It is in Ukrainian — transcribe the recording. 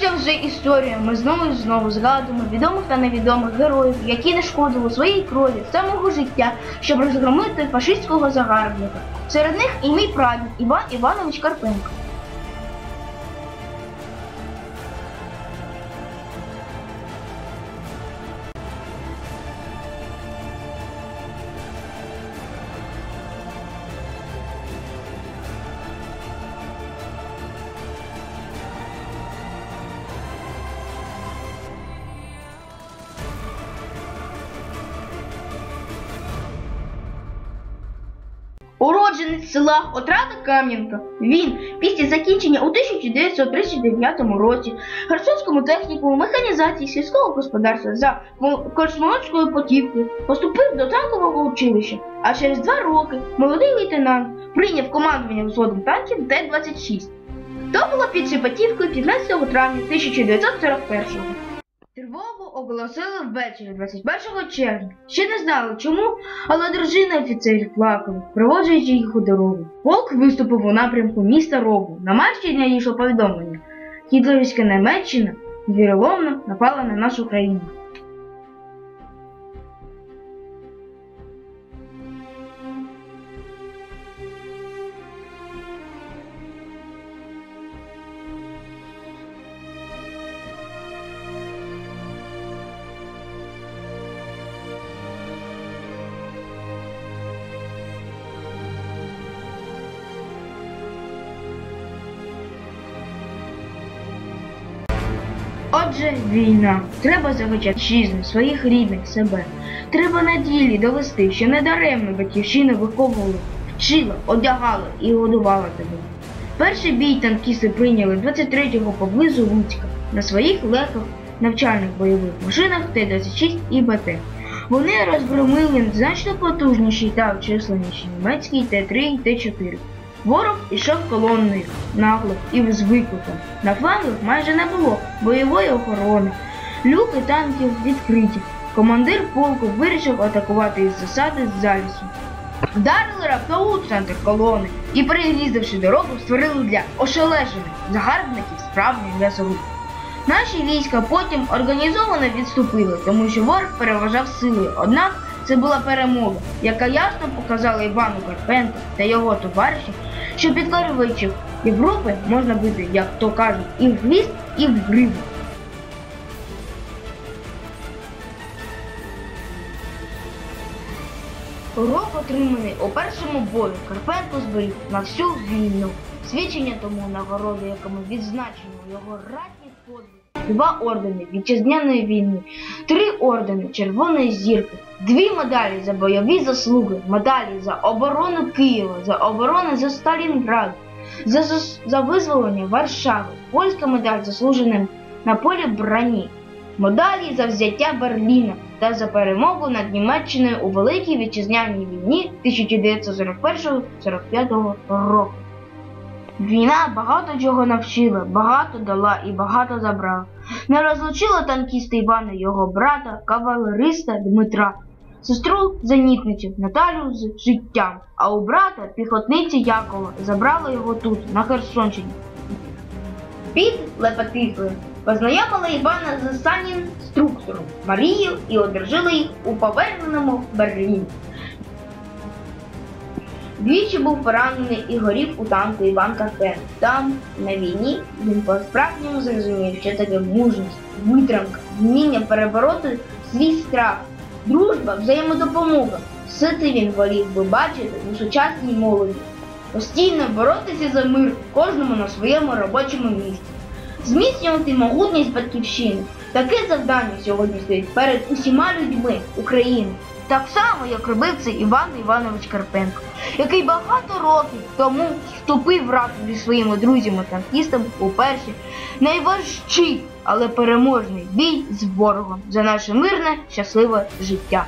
це вже історія. Ми знову і знову згадуємо відомих та невідомих героїв, які не шкодили своїй крові самого життя, щоб розгромити фашистського загарбника. Серед них і мій прадід Іван Іванович Карпенко. Уродженець села Отрада Кам'янка. Він після закінчення у 1939 році Херсонському технікуму механізації сільського господарства за Космонською потівкою поступив до танкового училища, а через два роки молодий лейтенант прийняв командування взводом танків Т-26. То було під Шепетівкою 15 травня 1941 Тривогу оголосили ввечері 21 червня. Ще не знали чому, але дружина офіцерів плакали, проводжуючи їх у дорогу. Полк виступив у напрямку міста Рогу. На марші дня йшло повідомлення. Гітлерівська Німеччина віроломно напала на нашу країну. Отже, війна. Треба захищати вітчизну, своїх рідних, себе. Треба на ділі довести, що недаремно батьківщина виховувала, вчила, одягала і годувала тебе. Перший бій танкісти прийняли 23-го поблизу Луцька на своїх легких навчальних бойових машинах Т-26 і БТ. Вони розгромили значно потужніший та обчисленіший німецький Т-3 і Т-4. Ворог ішов колонною, нагло і з викликом. На флангах майже не було бойової охорони. Люки танків відкриті. Командир полку вирішив атакувати із засади з залісу. Вдарили раптово у центр колони і, перерізавши дорогу, створили для ошелешених загарбників справжній м'ясорух. Наші війська потім організовано відступили, тому що ворог переважав силою. Однак це була перемога, яка ясно показала Івану Карпенку та його товаришам, що підкорювачів Європи можна бити, як то кажуть, і в хвіст, і в гриву. Урок отриманий у першому бою Карпенко зберіг на всю війну. Свідчення тому нагороди, якому відзначено його ратні подвиг. Два ордени вітчизняної війни, три ордени Червоної зірки, дві медалі за бойові заслуги, медалі за оборону Києва, за оборону за Сталінград, за, за визволення Варшави, польська медаль заслуженим на полі броні, медалі за взяття Берліна та за перемогу над Німеччиною у Великій Вітчизняній війні 1941-45 року. Війна багато чого навчила, багато дала і багато забрала. Не розлучила танкіста Івана його брата, кавалериста Дмитра, сестру зенітницю Наталю з життям, а у брата піхотниці Якова забрала його тут, на Херсонщині. Під Лепетихою познайомила Івана з останнім інструктором Марією і одержали їх у поверненому Берліні. Двічі був поранений і горів у танку Іван Карпен. Там, на війні, він по-справжньому зрозумів, що таке мужність, витримка, вміння перебороти свій страх, дружба, взаємодопомога. Все це він волів би бачити у сучасній молоді. Постійно боротися за мир кожному на своєму робочому місці. Зміцнювати могутність батьківщини. Таке завдання сьогодні стоїть перед усіма людьми України. Так само, як робив це Іван Іванович Карпенко, який багато років тому вступив разом зі своїми друзями-танкістами у перший найважчий, але переможний бій з ворогом за наше мирне, щасливе життя.